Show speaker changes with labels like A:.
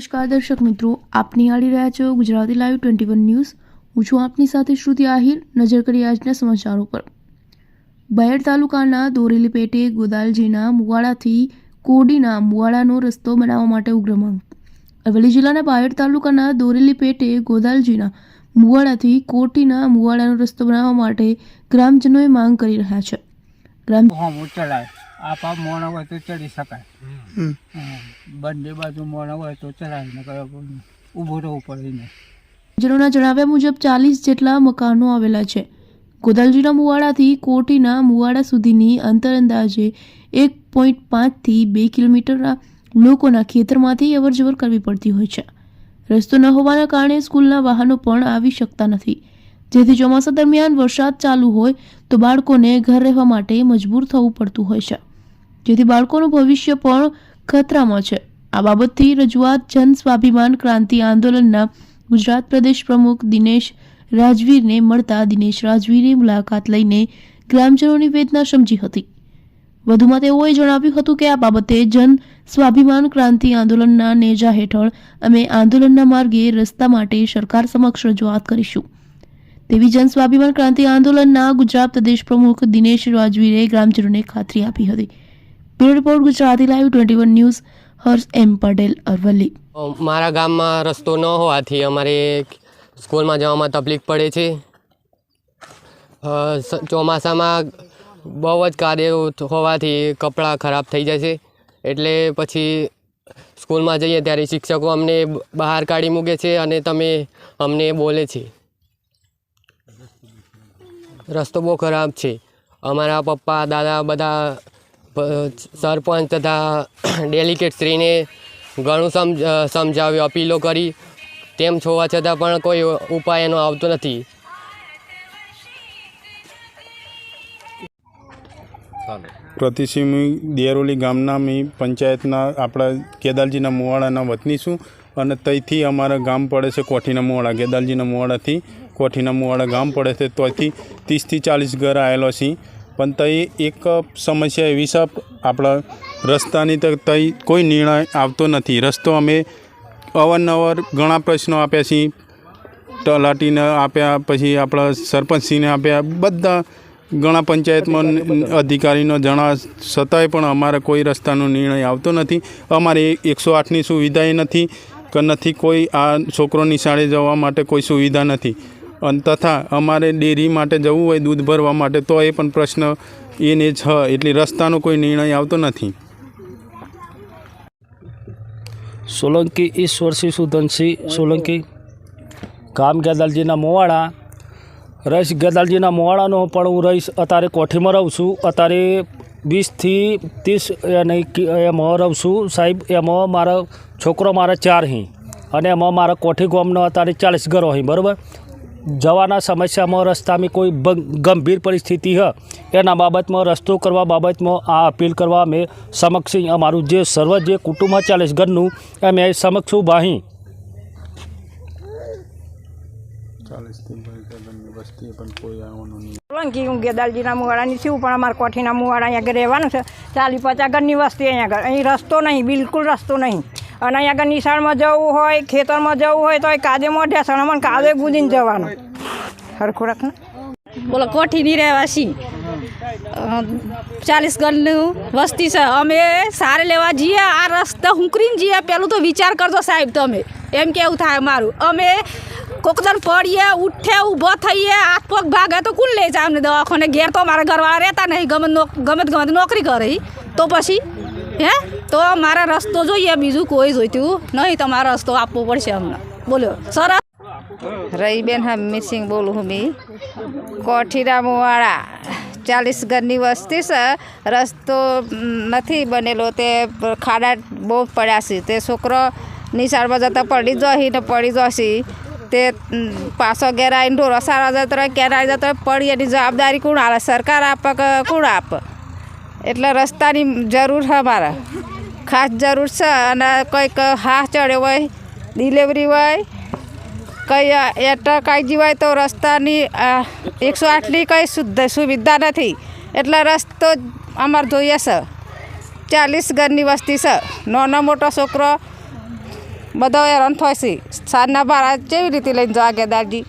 A: નમસ્કાર દર્શક મિત્રો આપ નિહાળી રહ્યા છો Gujarati live twenty one news હું છું આપની સાથે શ્રુતિ આહિર, નજર કરી આજના સમાચારો પર. બહેર તાલુકાના દોરેલી પેટે ગોદાલજીના મુવાડાથી કોડીના મુવાડાનો રસ્તો બનાવવા માટે ઉગ્ર માંગ. અરવલ્લી જિલ્લાના બાયડ તાલુકાના દોરેલી પેટે ગોદાલજીના મુવાડાથી કોટીના મુવાડાનો રસ્તો બનાવવા માટે ગ્રામજનોએ માંગ કરી રહ્યા છે. ગ્રામ
B: આપ મોણ હોય તો ચડી શકાય. બંને બાજુ મોણ હોય તો ચલાય ને ઊભું રહેવું પડે ને
A: જનોના જણાવ્યા મુજબ ચાલીસ જેટલા મકાનો આવેલા છે. ગોદાલજીના મુવાડાથી કોટીના મુવાડા સુધીની અંતર અંદાજે એક પોઈન્ટ પાંચથી બે કિલોમીટરના લોકોના ખેતરમાંથી અવરજવર કરવી પડતી હોય છે. રસ્તો ન હોવાના કારણે સ્કૂલના વાહનો પણ આવી શકતા નથી. જેથી ચોમાસા દરમિયાન વરસાદ ચાલુ હોય તો બાળકોને ઘર રહેવા માટે મજબૂર થવું પડતું હોય છે. જેથી બાળકોનું ભવિષ્ય પણ ખતરામાં છે. આ બાબતથી રજૂઆત જન સ્વાભિમાન ક્રાંતિ આંદોલનના ગુજરાત પ્રદેશ પ્રમુખ દિનેશ રાજવીરને મળતા દિનેશ રાજવીરે મુલાકાત લઈને ગ્રામજનોની વેદના સમજી હતી. વધુમાં તેઓએ જણાવ્યું હતું કે આ બાબતે જન સ્વાભિમાન ક્રાંતિ આંદોલનના નેજા હેઠળ અમે આંદોલનના માર્ગે રસ્તા માટે સરકાર સમક્ષ રજૂઆત કરીશું. તેવી જન સ્વાભિમાન ક્રાંતિ આંદોલનના ગુજરાત પ્રદેશ પ્રમુખ દિનેશ રાજવીરે ગ્રામજનોને ખાતરી આપી હતી. Bureau report, Gujarati live twenty one news, Harsh M Patel, Aravalli.
C: મારા ગામમાં રસ્તો ન હોવાથી અમારે સ્કૂલમાં જવામાં તકલીફ પડે છે. ચોમાસામાં બહુ જ કાર્ય હોવાથી કપડાં ખરાબ થઈ જાય છે. એટલે પછી સ્કૂલમાં જઈએ ત્યારે શિક્ષકો અમને બહાર કાઢી મૂકે છે અને તમે અમને બોલે છે. રસ્તો બહુ ખરાબ છે. અમારા પપ્પા, દાદા બધા સરપંચ તથા ડેલિકેટ શ્રીને ઘણું સમજ સમજાવ્યું, અપીલો કરી. તેમ છોવા છતાં પણ કોઈ ઉપાય એનો આવતો નથી.
D: પ્રતિસિંહ દેરોલી ગામના મી પંચાયતના આપણા કેદાલજીના મુવાડાના વતની છું અને ત્યાંથી અમારા ગામ પડે છે કોઠીના મુવાડા. કેદારજીના મુવાડાથી કોઠીના મુવાડા ગામ પડે છે ત્યાંથી ત્રીસથી ચાલીસ ઘર આવેલો છે. પણ તઈ એક સમસ્યા એવી છે આપણા રસ્તાની તો તઈ કોઈ નિર્ણય આવતો નથી. રસ્તો અમે અવારનવાર ઘણા પ્રશ્નો આપ્યા છીએ. તલાટીને આપ્યા પછી આપણા સરપંચશ્રીને આપ્યા બધા ઘણા પંચાયતમાં અધિકારીનો જણા છતાંય પણ અમારે કોઈ રસ્તાનો નિર્ણય આવતો નથી. અમારે એકસો આઠની સુવિધાએ નથી કે નથી કોઈ આ છોકરો નિશાળે જવા માટે કોઈ સુવિધા નથી. અને તથા અમારે ડેરી માટે જવું હોય, દૂધ ભરવા માટે, તો એ પણ પ્રશ્ન એને હ, એટલે રસ્તાનો કોઈ નિર્ણય આવતો નથી.
E: સોલંકી ઈશ્વરસિંહ સુધનસિંહ સોલંકી ગામ ગેદાલજીના મોવાડા. રહીશ ગેદાલજીના મોવાડાનો પણ હું રહીશ, અત્યારે કોઠીમાં રહું છું. અત્યારે વીસથી ત્રીસ નહીં એમાં રહું છું. સાહેબ, એમાં મારો છોકરો મારા ચાર હી. અને એમાં મારા કોઠી ગામનો અત્યારે ચાલીસ ઘરો અહીં બરાબર? જવાના સમસ્યામાં રસ્તામાં કોઈ ગંભીર પરિસ્થિતિ હ એના બાબતમાં રસ્તો કરવા બાબતમાં આ અપીલ કરવા અમે સમક્ષ અમારું જે સર્વ જે કુટુંબ ચાલીસ ઘરનું અમે સમક્ષ ઉભાહી
F: સોલંકી હું ગેદાલજીના મુવાડાની છું પણ અમારા કોઠીના મુવાડા અહીંયા રહેવાનું છે. ચાલી પચાસ ઘરની વસ્તી અહીંયા આગળ. અહીં રસ્તો નહીં બિલકુલ રસ્તો નહીં. અને અહીંયા આગળ નિશાળમાં જવું હોય, ખેતરમાં જવું હોય, તો એ કાદે મોઢે અમને કાદે ગુંજીને જવાનું. સરખું રાખ
G: બોલો કોઠીની રહેવાસી ચાલીસ ગણનું વસ્તી છે. અમે સારે લેવા જઈએ, આ રસ્તા હુંકરીને જઈએ. પેલું તો વિચાર કરજો સાહેબ તમે. એમ કેવું થાય મારું? અમે કોકદર પડીએ, ઉઠે, ઊભો થઈએ, હાથ પગ ભાગે તો કુલ લઈ જાય અમને દવાખાને? ઘેર તો મારા ઘરવાળા રહેતા નહીં. ગમે ગમે ગમે નોકરી કરે તો પછી? હે? તો મારે રસ્તો જોઈએ, બીજું કોઈ જોઈતું નહીં. તમારો રસ્તો આપવો પડશે અમને બોલો, સરસ.
H: રહીબેન હમીરસિંહ બોલું હું બી. કોઠીરામુવાળા ચાલીસ ઘરની વસ્તી છે. રસ્તો નથી બનેલો, તે ખાડા બહુ પડ્યા છે. તે છોકરો નિશાળમાં જતા પડી જશી ને પડી જશી. તે પાછો ઘેર આવીને ઢોરો સારા જતો રહે ઘેર આવી જતો પડી એની જવાબદારી કોણ આવે સરકાર આપે કે કોણ આપે? એટલે રસ્તાની જરૂર છે અમારે ખાસ જરૂર છે અને કંઈક હા ચડ્યો હોય ડિલિવરી હોય, કંઈ એટક આવી હોય તો રસ્તાની એકસો આઠની કંઈ શુદ્ધ સુવિધા નથી. એટલે રસ્તો અમારે જોઈએ છે. ચાલીસ ઘરની વસ્તી છે. નાનો મોટો છોકરો, બધો હેરાન થાય છે. સાંજના ભાડા કેવી રીતે લઈને જવા ગેદારજી